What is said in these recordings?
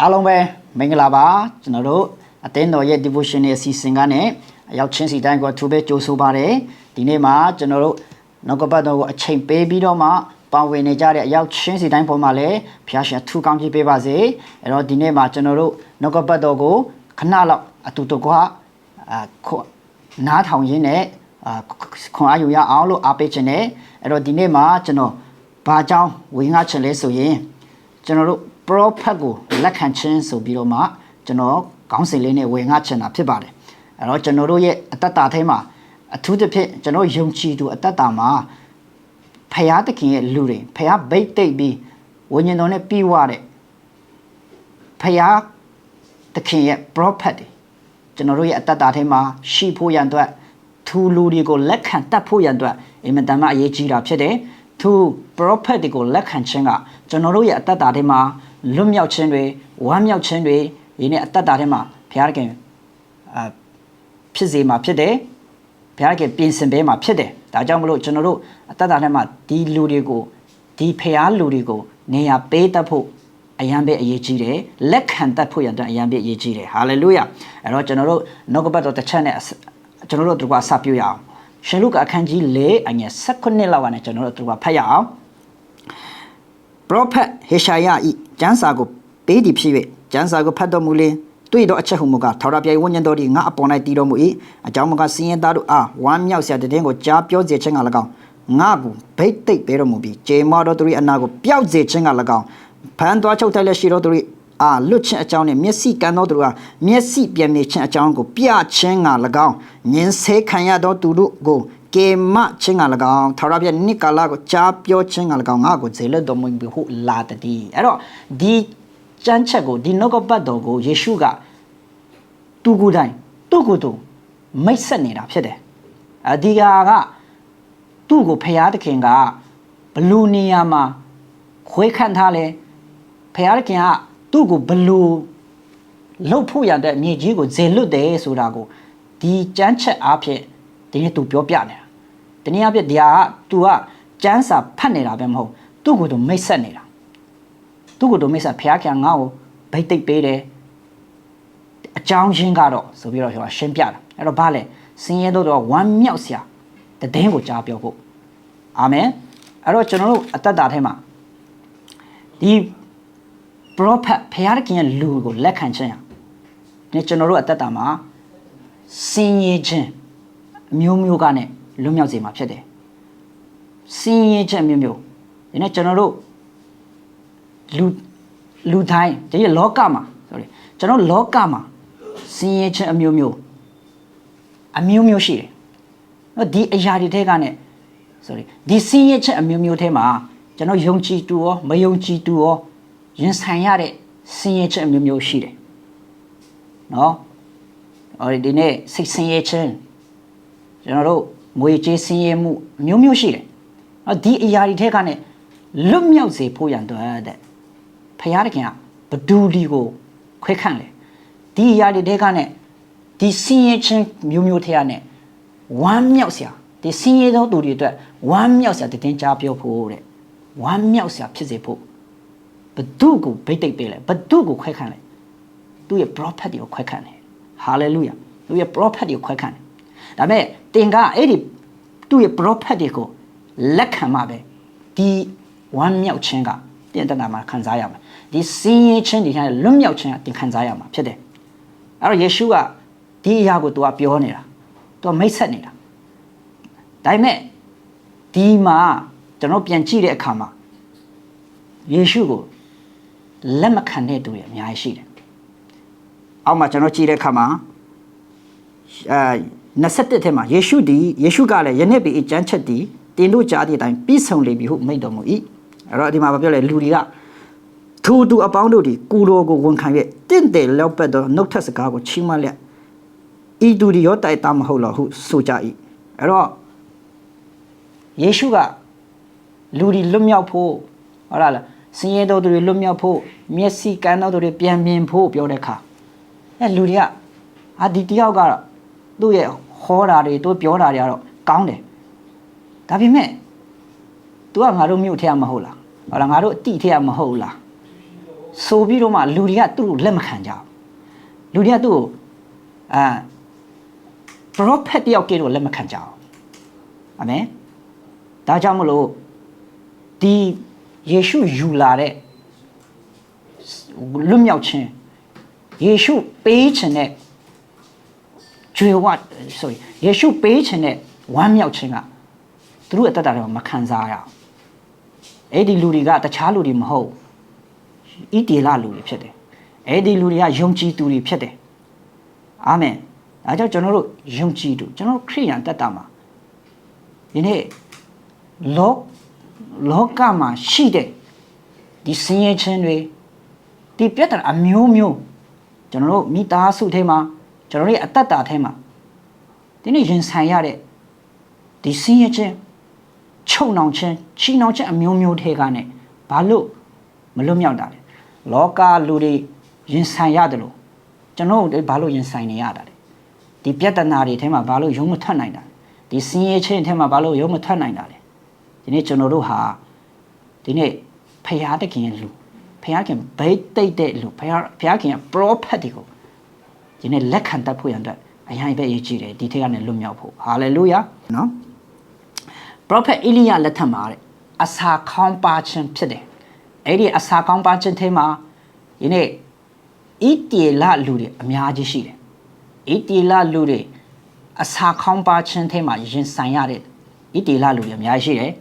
အားလုံးပဲမင်္ဂလာပါကျွန်တော်တို့အသင်းတော်ရဲ့ devotion ရဲ့အစီအစဉ်ကနေအရောက်ချင်းစီတိုင်းကိုသူပဲကြိုးဆိုပါတယ်ဒီနေ့မှာကျွန်တော်တို့နောက်ကပတ်တော်ကိုအချိန်ပေးပြီးတော့မှပါဝင်နေကြတဲ့အရောက်ချင်းစီတိုင်းပေါ်မှာလည်းဖျားရှင်ထူကောင်းကြီးပေးပါစေအဲ့တော့ဒီနေ့မှာကျွန်တော်တို့နောက်ကပတ်တော်ကိုခဏလောက်အတူတကွာအာခွနားထောင်ရင်းနဲ့အာခွန်အားယူရအောင်လို့အားပေးခြင်းနဲ့အဲ့တော့ဒီနေ့မှာကျွန်တော်ဘာကြောင့်ဝင်ငါချင်လဲဆိုရင်ကျွန်တော်တို့ prophet ကိုလက်ခံခြင်းဆိုပြီးတော့မှကျွန်တော်ခေါင်းစဉ်လေးနဲ့ဝင်ငါချင်တာဖြစ်ပါတယ်အဲ့တော့ကျွန်တော်တို့ရဲ့အတ္တတာထဲမှာအထူးသဖြင့်ကျွန်တော်ယုံကြည်သူအတ္တတာမှာဖယားသခင်ရဲ့လူတွေဖယားဗိတ်တိတ်ပြီးဝိညာဉ်တော်နဲ့ပြီးွားတဲ့ဖယားသခင်ရဲ့ prophet တွေကျွန်တော်တို့ရဲ့အတ္တတာထဲမှာရှိဖို့ရန်အတွက်ထူလူတွေကိုလက်ခံတတ်ဖို့ရန်အတွက်အင်မတန်မှအရေးကြီးတာဖြစ်တယ် သူ prophet တွေကိုလက်ခံခြင်းကကျွန်တော်တို့ရဲ့အတ္တတာထဲမှာလွတ်မြောက်ခြင်းတွေဝမ်းမြောက်ခြင်းတွေဒီနေ့အတ္တတာထဲမှာဘုရားခင်အာဖြစ်စေမှာဖြစ်တယ်ဘုရားခင်ပြင်ဆင်ပေးမှာဖြစ်တယ်ဒါကြောင့်မလို့ကျွန်တော်တို့အတ္တတာထဲမှာဒီလူတွေကိုဒီဖျားလူတွေကိုနေရာပေးတတ်ဖို့အရန်ပဲအရေးကြီးတယ်လက်ခံတတ်ဖို့ရတဲ့အရန်ပဲအရေးကြီးတယ်ဟာလေလုယာအဲ့တော့ကျွန်တော်တို့နောက်ကပတ်တော်တစ်ချက်နဲ့ကျွန်တော်တို့တို့ကစပြရအောင် ရှင်လုကအခန်းကြီး၄အငယ်16လောက်ကနေကျွန်တော်တို့တို့ကဖတ်ရအောင် prophet ဟေရှာယဤကျမ်းစာကိုပေးသည်ဖြစ်၍ကျမ်းစာကိုဖတ်တော်မူလျှင်တွေ့သောအချက်ဟုမူကားထာဝရဘုရား၏ဝိညာဉ်တော်သည်ငါအပေါ်၌တည်တော်မူ၏အကြောင်းမူကားစင်ရင်သားတို့အားဝမ်းမြောက်စရာတည်င်းကိုကြားပြောစေခြင်းက၎င်းငါကိုဗိတ်သိက်ပေးတော်မူပြီးဂျေမောတော်သူ၏အနာကိုပျောက်စေခြင်းက၎င်းဖန်သွားချုပ်ထိုက်လက်ရှိတော်သူ၏ အာလွတ်ခြင်းအကြောင်းနဲ့မျက်စိကန်းသောသူကမျက်စိပြန်နေခြင်းအကြောင်းကိုပြခြင်းက၎င်းညင်ဆဲခံရသောသူတို့ကိုကေမချင်းက၎င်းထာဝရဘုရားနိကာလာကိုကြားပြောခြင်းက၎င်းငါကိုဇေလတော်မူပြီးဟုလာတည်းအဲ့တော့ဒီကျမ်းချက်ကိုဒီနောက်ကပတ်တော်ကိုယေရှုကသူကိုယ်တိုင်သူ့ကိုယ်သူမိတ်ဆက်နေတာဖြစ်တယ်အဒီကာကသူ့ကိုဖရာသခင်ကဘလူနေရာမှာခွဲခန့်ထားလဲဖရာသခင်က သူ့ကိုဘလူလှုပ်ဖို့ရတဲ့မြေကြီးကိုဇေလွတ်တယ်ဆိုတာကိုဒီကျမ်းချက်အားဖြင့်ဒီနေ့သူပြောပြနေတာတနည်းအားဖြင့်ဒီဟာက तू ကကျမ်းစာဖတ်နေတာပဲမဟုတ်သူ့ကိုယ်သူမိတ်ဆက်နေတာသူ့ကိုယ်သူမိတ်ဆက်ဖျားခင်ငါ့ကိုဗိတ်သိပ်ပေးတယ်အကြောင်းရင်းကတော့ဆိုပြီးတော့ဟိုရှင်းပြတာအဲ့တော့ဘာလဲစင်ရဲတော့ဝမ်းမြောက်စရာတည်င်းကိုကြားပြောဖို့အာမင်အဲ့တော့ကျွန်တော်တို့အတ္တတာထဲမှာဒီ prophet ဖျားခင်ရဲ့လူကိုလက်ခံခြင်းဟာဒီကျွန်တော်တို့အတ္တတာမှာစင်ရဲခြင်းအမျိုးမျိုးကနဲ့လွတ်မြောက်စေမှာဖြစ်တယ်။စင်းရဲချက်မျိုးမျိုးဒီနေ့ကျွန်တော်တို့လူလူတိုင်းဒီလောကမှာ sorry ကျွန်တော်လောကမှာစင်းရဲချက်အမျိုးမျိုးအမျိုးမျိုးရှိတယ်။နော်ဒီအရာတွေထဲကနဲ့ sorry ဒီစင်းရဲချက်အမျိုးမျိုးထဲမှာကျွန်တော်ယုံကြည်သူရောမယုံကြည်သူရော ရင်ဆိုင်ရတဲ့စင်းရဲချက်အမျိုးမျိုးရှိတယ်။နော်အော်ဒီနေ့စိတ်ဆင်းရဲခြင်းကျွန်တော်တို့ငွေကြေးစင်းရဲမှုမျိုးမျိုးရှိတယ်။နော်ဒီအရာတွေထဲကနဲ့လွတ်မြောက်စေဖို့ရန်အတွက်တဲ့ဖယားတခင်ကဘဒူဒီကိုခွဲခန့်လေ။ဒီအရာတွေထဲကနဲ့ဒီစင်းရဲခြင်းမျိုးမျိုးထဲကနဲ့ဝမ်းမြောက်စရာဒီစင်းရဲသောသူတွေအတွက်ဝမ်းမြောက်စရာတည်င်းကြားပြောဖို့တဲ့။ဝမ်းမြောက်စရာဖြစ်စေဖို့ ဘဒုကိုဗိတ်တိတ်ပေးလေဘဒုကိုခွဲခန့်လေ။သူ့ရဲ့ prophet တွေကိုခွဲခန့်တယ်။ hallelujah သူ့ရဲ့ prophet တွေကိုခွဲခန့်တယ်။ဒါပေမဲ့တင်ကအဲ့ဒီသူ့ရဲ့ prophet တွေကိုလက်ခံမှပဲဒီဝမ်းမြောက်ခြင်းကတင်တနာမှာခံစားရမှာဒီစင်းရဲခြင်းတွေနဲ့လွတ်မြောက်ခြင်းကတင်ခံစားရမှာဖြစ်တယ်အဲ့တော့ယေရှုကဒီအရာကိုသူကပြောနေတာသူကမိတ်ဆက်နေတာဒါပေမဲ့ဒီမှာကျွန်တော်ပြန်ကြည့်တဲ့အခါမှာယေရှုကို လက်မခံတဲ့သူတွေအများကြီးရှိတယ်အောက်မှာကျွန်တော်ကြည့်တဲ့အခါမှာအဲ21ထဲမှာယေရှုသည်ယေရှုကလည်းယနေ့ပေအကျမ်းချက်သည်တင်တို့ကြားသည့်အတိုင်းပြီးဆုံးလေပြီဟုမိန့်တော်မူ၏အဲ့တော့ဒီမှာပြောလဲလူတွေကသူသူအပေါင်းတို့ဒီကူတော်ကိုဝန်ခံ၍တင့်တယ်လောက်ပတ်သောနှုတ်ထက်စကားကိုချီးမွမ်းလျက်ဤသူဒီရောတိုက်တာမဟုတ်လို့ဟုဆိုကြ၏အဲ့တော့ယေရှုကလူဒီလွတ်မြောက်ဖို့ဟုတ်လား စင်ရဲတော်သူတွေလွတ်မြောက်ဖို့မျက်စိကန်းတော်သူတွေပြန်မြင်ဖို့ပြောတဲ့အခါအဲလူတွေကအာဒီတယောက်ကတော့သူ့ရဲ့ဟောတာတွေသူပြောတာတွေကတော့ကောင်းတယ်ဒါပေမဲ့ तू ကငါတို့မြို့ထဲကမဟုတ်လားဟောလားငါတို့အတိထဲကမဟုတ်လားဆိုပြီးတော့မှလူတွေကသူ့ကိုလက်မခံကြဘူးလူတွေကသူ့ကိုအာ prophet တယောက်ကတော့လက်မခံကြဘူးအာမင်ဒါကြောင့်မလို့ဒီ ယေရှုယူလာတဲ့လွတ်မြောက်ခြင်းယေရှုပေးခြင်းနဲ့ကြွေဝတ် sorry ယေရှုပေးခြင်းနဲ့ဝမ်းမြောက်ခြင်းကသူတို့အသက်တာတွေမှာမခံစားရအောင်အဲ့ဒီလူတွေကတခြားလူတွေမဟုတ်ဣတေလလူတွေဖြစ်တယ်အဲ့ဒီလူတွေကယုံကြည်သူတွေဖြစ်တယ်အာမင်ဒါကြောင့်ကျွန်တော်တို့ယုံကြည်သူကျွန်တော်တို့ခရိယန်တက်တာမှာဒီနေ့လော လောကမှာရှိတဲ့ဒီစင်ရချင်းတွေဒီပြဿနာအမျိုးမျိုးကျွန်တော်တို့မိသားစုထဲမှာကျွန်တော်တို့ရဲ့အသက်တာထဲမှာဒီနေ့ရင်ဆိုင်ရတဲ့ဒီစင်ရချင်းချုပ်နှောင်ခြင်းချီနှောင်ခြင်းအမျိုးမျိုးထဲကနေဘာလို့မလွတ်မြောက်တာလဲလောကလူတွေရင်ဆိုင်ရတယ်လို့ကျွန်တော်တို့ဘာလို့ရင်ဆိုင်နေရတာလဲဒီပြဿနာတွေထဲမှာဘာလို့ရုံးမထွက်နိုင်တာလဲဒီစင်ရချင်းထဲမှာဘာလို့ရုံးမထွက်နိုင်တာလဲ ဒီနေ့ကျွန်တော်တို့ဟာဒီနေ့ဖရာတခင်ရဲ့လူဖရာခင်ဘိတ်တိတ်တဲ့လူဖရာဖရာခင်ရဲ့ prophet တွေကိုဒီနေ့လက်ခံတတ်ဖို့ရန်အတွက်အရင်ပဲအရေးကြီးတယ်ဒီထက်ကနေလွတ်မြောက်ဖို့ဟာလေလုယာနော် prophet အေလိယလက်ထက်မှာတဲ့အစာခေါင်းပါခြင်းဖြစ်တယ်အဲ့ဒီအစာခေါင်းပါခြင်းထဲမှာဒီနေ့ဣတေလလူတွေအများကြီးရှိတယ်ဣတေလလူတွေအစာခေါင်းပါခြင်းထဲမှာရင်ဆိုင်ရတဲ့ဣတေလလူတွေအများကြီးရှိတယ်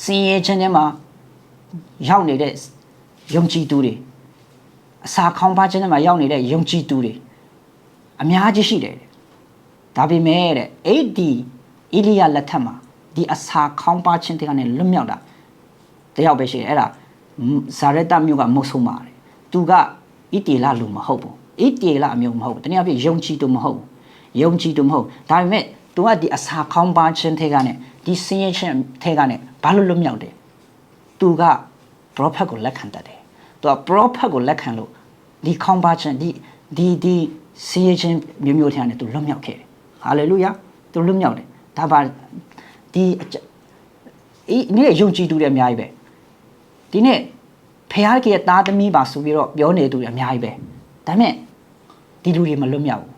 စင်ရဲခြင်းထဲမှာရောက်နေတဲ့ယုံကြည်သူတွေအစာခေါင်းပါခြင်းထဲမှာရောက်နေတဲ့ယုံကြည်သူတွေအများကြီးရှိတယ်ဒါပေမဲ့တဲ့အဲ့ဒီအေလိယလက်ထက်မှာဒီအစာခေါင်းပါခြင်းတွေကနေလွတ်မြောက်တာတယောက်ပဲရှိတယ်အဲ့ဒါဇာရတမြို့ကမုတ်ဆုံးပါတယ်သူကဣတေလလူမဟုတ်ဘူးဣတေလအမျိုးမဟုတ်ဘူးတနည်းအားဖြင့်ယုံကြည်သူမဟုတ်ဘူးယုံကြည်သူမဟုတ်ဒါပေမဲ့သူကဒီအစာခေါင်းပါခြင်းတွေကနေ ဒီစင်းရဲခြင်းတွေကနေဘာလို့လွတ်မြောက်တယ်သူက prophet ကိုလက်ခံတတ်တယ်သူက prophet ကိုလက်ခံလို့ဒီခေါင်းပါခြင်းဒီဒီဒီစင်းရဲခြင်းမျိုးမျိုးထဲကနေသူလွတ်မြောက်ခဲ့တယ်ဟာလေလုယာသူလွတ်မြောက်တယ်ဒါပါဒီအေးနေ့ယုံကြည်သူတွေအများကြီးပဲဒီနေ့ဖခင်ရဲ့သားသမီးပါဆိုပြီးတော့ပြောနေသူတွေအများကြီးပဲဒါပေမဲ့ဒီလူတွေမလွတ်မြောက်ဘူး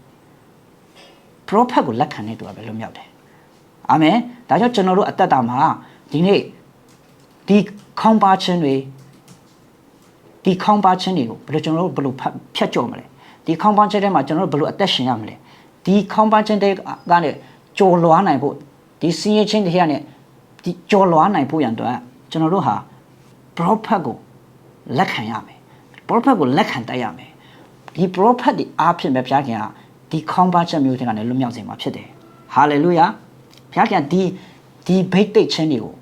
prophet ကိုလက်ခံတဲ့သူကပဲလွတ်မြောက်တယ် အာမင်ဒါကြောင့်ကျွန်တော်တို့အသက်တာမှာဒီနေ့ဒီခေါင်းပါခြင်းတွေဒီခေါင်းပါခြင်းတွေကိုဘယ်လိုကျွန်တော်တို့ဘယ်လိုဖြတ်ကျော်မလဲဒီခေါင်းပါခြင်းတွေမှာကျွန်တော်တို့ဘယ်လိုအသက်ရှင်ရမလဲဒီခေါင်းပါခြင်းတွေကနေကြော်လွားနိုင်ဖို့ဒီစင်းရဲချင်းတွေကနေဒီကြော်လွားနိုင်ဖို့ရန်အတွက်ကျွန်တော်တို့ဟာ prophet ကိုလက်ခံရမယ် prophet ကိုလက်ခံတတ်ရမယ်ဒီ prophet ဒီအားဖြင့်ပဲဘုရားခင်ကဒီခေါင်းပါချက်မျိုးတွေကနေလွတ်မြောက်စေမှာဖြစ်တယ် hallelujah ဘုရားခင်ကဒီဒီဘိတ်တိတ်ချင်းတွေကို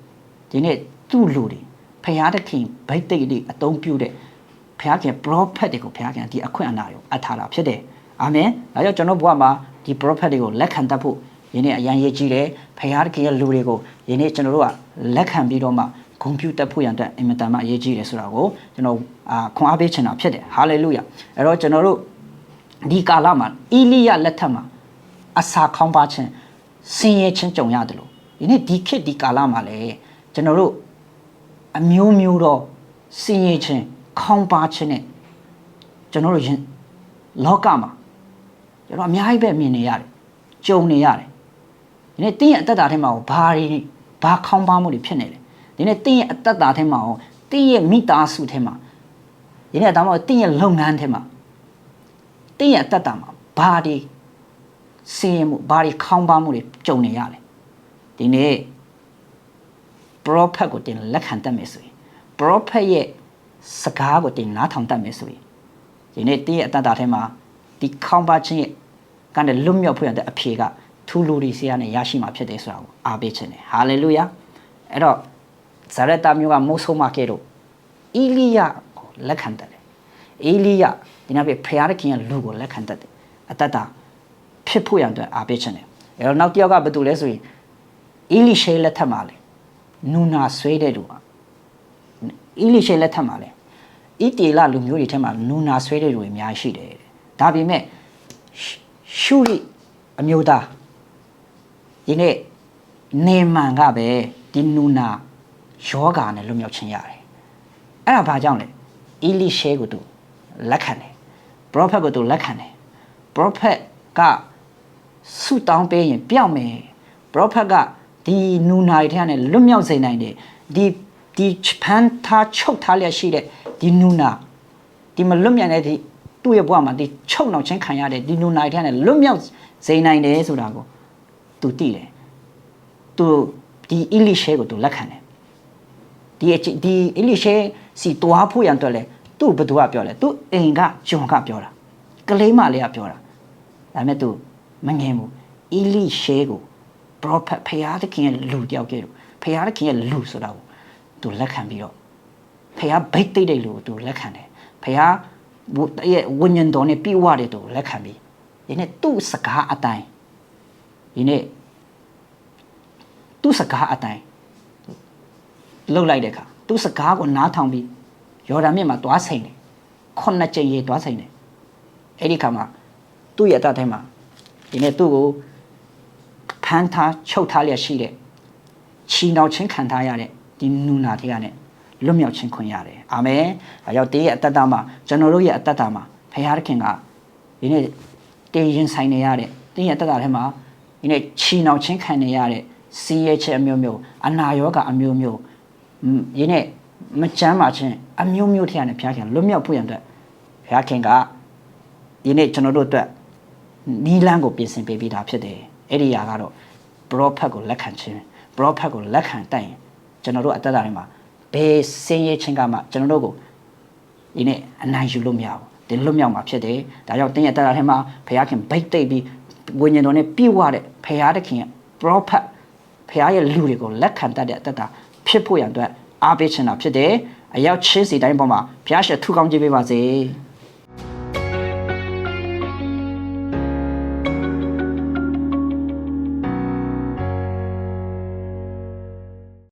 ဒီနေ့သူ့လူတွေဖရာသခင်ဘိတ်တိတ်တွေအသုံးပြုတဲ့ဘုရားခင် prophet တွေကိုဘုရားခင်ဒီအခွင့်အနာတွေကိုအပ်ထားတာဖြစ်တယ်အာမင်ဒါကြောင့်ကျွန်တော်ဘုရားမှာဒီ prophet တွေကိုလက်ခံတတ်ဖို့ယနေ့အရန်ရေးကြီးတယ်ဖရာသခင်ရဲ့လူတွေကိုယနေ့ကျွန်တော်တို့ကလက်ခံပြီးတော့မှဂုဏ်ပြုတတ်ဖို့ရန်အတွက်အင်မတန်မှအရေးကြီးတယ်ဆိုတာကိုကျွန်တော်အာခွန်အားပေးချင်တာဖြစ်တယ်ဟာလေလုယာအဲ့တော့ကျွန်တော်တို့ဒီကာလမှာအီလိယလက်ထက်မှာအစာခေါင်းပါခြင်း ဆင်းရဲခြင်းကြုံရတယ်လို့ဒီနေ့ဒီခေတ်ဒီကာလမှာလေကျွန်တော်တို့အမျိုးမျိုးတော့ဆင်းရဲခြင်းခေါင်းပါခြင်းနဲ့ကျွန်တော်တို့ရင်လောကမှာကျွန်တော်အများကြီးပဲမြင်နေရတယ်ကြုံနေရတယ်ဒီနေ့တင်းရဲ့အသက်တာထဲမှာဘာတွေဘာခေါင်းပါမှုတွေဖြစ်နေလဲဒီနေ့တင်းရဲ့အသက်တာထဲမှာတင်းရဲ့မိသားစုထဲမှာဒီနေ့ဒါမှမဟုတ်တင်းရဲ့လုပ်ငန်းထဲမှာတင်းရဲ့အသက်တာမှာဘာတွေ စင်းရမှုဘာတွေခေါင်းပါမှုတွေကြုံနေရလဲဒီနေ့ prophet ကိုတင်လက်ခံတတ်မယ်ဆိုရင် prophet ရဲ့စကားကိုတင်နားထောင်တတ်မယ်ဆိုရင်ဒီနေ့တင်းရဲ့အတ္တထဲမှာဒီခေါင်းပါခြင်းရဲ့ကနေလွတ်မြောက်ဖို့ရတဲ့အဖြေကထူလူဒီစီကနေရရှိမှာဖြစ်တယ်ဆိုတာကိုအားပေးခြင်းတယ်ဟာလေလုယာအဲ့တော့ဇာရတာမျိုးကမိုးဆိုးမကဲတော့အီလိယကိုလက်ခံတတ်တယ်အီလိယဒီနောက်ပြဖရာခင်ရဲ့လူကိုလက်ခံတတ်တယ်အတ္တတာ ဖြစ်ဖို့ရတဲ့အားပေးခြင်းတယ်အဲ့တော့နောက်တစ်ယောက်ကဘာတူလဲဆိုရင်အီလိရှေလက်ထက်မှာလေနူနာဆွေးတဲ့သူပါအီလိရှေလက်ထက်မှာလေဣတေလလူမျိုးတွေထဲမှာနူနာဆွေးတဲ့လူတွေအများရှိတယ်ဒါပေမဲ့ရှုရိအမျိုးသားဒီနေ့နေမန်ကပဲဒီနူနာယောဂါနဲ့လွတ်မြောက်ခြင်းရတယ်အဲ့ဒါဘာကြောင့်လဲဣအီလိရှဲကိုသူလက်ခံတယ် prophet ကိုသူလက်ခံတယ် prophet က ဆူတောင်းပေးရင်ပြောင်းမယ် prophet ကဒီနူနာတွေထဲကနေလွတ်မြောက်စေနိုင်တယ်ဒီဒီဖန်ထားချုပ်ထားလျက်ရှိတဲ့ဒီနူနာဒီမလွတ်မြောက်တဲ့ဒီသူ့ရဲ့ဘဝမှာဒီချုပ်နှောက်ခြင်းခံရတဲ့ဒီနူနာတွေထဲကနေလွတ်မြောက်စေနိုင်တယ်ဆိုတာကိုသူသိတယ်သူဒီအီလိရှဲကိုသူလက်ခံတယ်ဒီအချင်းဒီအလိရှဲစီတွားဖို့ရန်အတွက်လဲသူ့ဘသူကပြောလဲသူ့အိမ်ကဂျွန်ကပြောတာကလေးမလေးကပြောတာဒါပေမဲ့သူ မငင်ဘူးအလိရှဲကို prophet ဖျားသခင်ရဲ့လူတယောက်ကဲလို့ဖျားသခင်ရဲ့လူဆိုတာကိုသူလက်ခံပြီးတော့ဖျားဘိတ်တိတ်တဲ့လူကိုသူလက်ခံတယ်ဖျားဝရဲ့ဝိညာဉ်တော်နဲ့ပြီးဝတဲ့သူကိုလက်ခံပြီးဒီနေ့သူ့စကားအတိုင်းဒီနေ့သူ့စကားအတိုင်းလှုပ်လိုက်တဲ့အခါသူစကားကိုနားထောင်ပြီးယော်ဒန်မြစ်မှာသွားဆိုင်တယ်ခုနှစ်ကြိမ်ရေသွားဆိုင်တယ်အဲ့ဒီခါမှာသူ့ရဲ့အတတ်ထဲမှာ ဒီနေ့သူ့ကိုဖမ်းထားချုပ်ထားလျက်ရှိတဲ့ချီနှောင်ချင်းခံထားရတဲ့ဒီနူနာတွေကနဲ့လွတ်မြောက်ခြင်းခွင့်ရတယ်အာမင်အဲကြောင့်တေးရဲ့အတတ်တာမှာကျွန်တော်တို့ရဲ့အတတ်တာမှာဖခင်ခင်ကဒီနေ့တေးရင်ဆိုင်နေရတဲ့တင်းရဲ့အတတ်တာထဲမှာဒီနေ့ချီနှောင်ချင်းခံနေရတဲ့စီးရဲချက်အမျိုးမျိုးအနာရောဂါအမျိုးမျိုးရင်းနဲ့မချမ်းပါချင်းအမျိုးမျိုးထရနဲ့ဘုရားခင်လွတ်မြောက်ဖို့ရန်အတွက်ဘုရားခင်ကဒီနေ့ကျွန်တော်တို့အတွက် နီလန်းကိုပြင်ဆင်ပေးပြီးသားဖြစ်တယ်အဲ့ဒီຢာကတော့ prophet ကိုလက်ခံခြင်း prophet ကိုလက်ခံတိုက်ရင်ကျွန်တော်တို့အတ္တတာတွေမှာဘယ်စင်းရဲချင်းကမှကျွန်တော်တို့ကိုဒီနေ့အနိုင်ယူလို့မရဘူးဒီလွတ်မြောက်မှာဖြစ်တယ်ဒါကြောင့်တင်းရဲ့အတ္တတာထဲမှာဘုရားခင်ဗိတ်တိတ်ပြီးဝိညာဉ်တော်နဲ့ပြည့်ဝတဲ့ဘုရားသခင်ရဲ့ prophet ဖခင်ရဲ့လူတွေကိုလက်ခံတတ်တဲ့အတ္တတာဖြစ်ဖို့ရန်အတွက်အားပေးချင်တာဖြစ်တယ်။အရောက်ချင်းစီတိုင်းပေါ်မှာဖခင်ရှေ့ထူကောင်းကြည့်ပေးပါစေ။